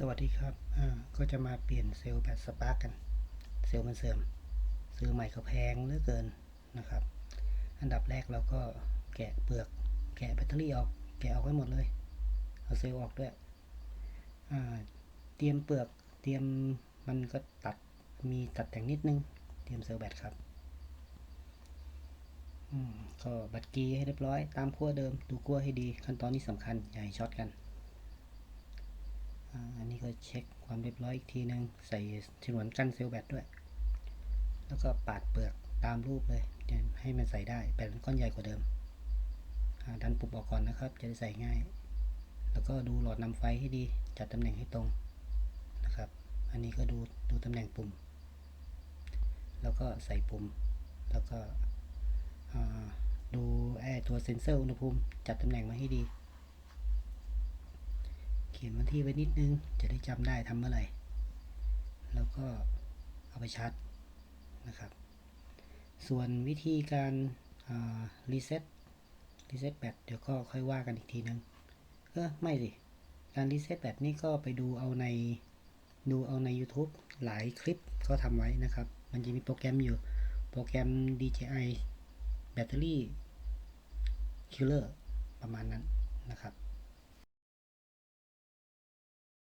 สวัสดีครับ อ่า ก็จะมาเปลี่ยนเซลล์แบตสปาร์กกัน เซลล์มันเสื่อม ซื้อใหม่ก็แพงเหลือเกินนะครับ อันดับแรกเราก็แกะเปลือก แกะแบตเตอรี่ออก แกะออกไว้หมดเลย เอาเซลล์ออกด้วย อ่า เตรียมเปลือก เตรียมมันก็ตัด มีตัดแต่งนิดนึง เตรียมเซลล์แบตครับ อืม ก็บัตรกีให้เรียบร้อย ตามขั้วเดิม ดูขั้วให้ดี ขั้นตอนนี้สำคัญ อย่าให้ช็อตกัน อันนี้ก็เช็คความเรียบร้อยอีกทีหนึ่งใส่ฉนวนกั้นเซลล์แบตด้วย แล้วก็ปาดเปลือกตามรูปเลยจะให้มันใส่ได้แบตมันก้อนใหญ่กว่าเดิมดันปุ่มออกก่อนนะครับ จะได้ใส่ง่าย แล้วก็ดูหลอดนำไฟให้ดี จัดตำแหน่งให้ตรงนะครับ อันนี้ก็ดูดูตำแหน่งปุ่ม แล้วก็ใส่ปุ่ม แล้วก็ดูไอ้ตัวเซ็นเซอร์อุณหภูมิ จัดตำแหน่งมาให้ดี เขียนวันที่ไว้นิดนึง จะได้จำได้ทำเมื่อไหร่ แล้วก็เอาไปชาร์จนะครับ ส่วนวิธีการรีเซ็ตรีเซ็ตแบตเดี๋ยวก็ค่อยว่ากันอีกทีนึงเออไม่สิ การรีเซ็ตแบตนี่ก็ไปดูเอาในดูเอาใน YouTube หลายคลิปก็ทำไว้นะครับ มันจะมีโปรแกรมอยู่โปรแกรม DJI Battery Killer ประมาณนั้นนะครับ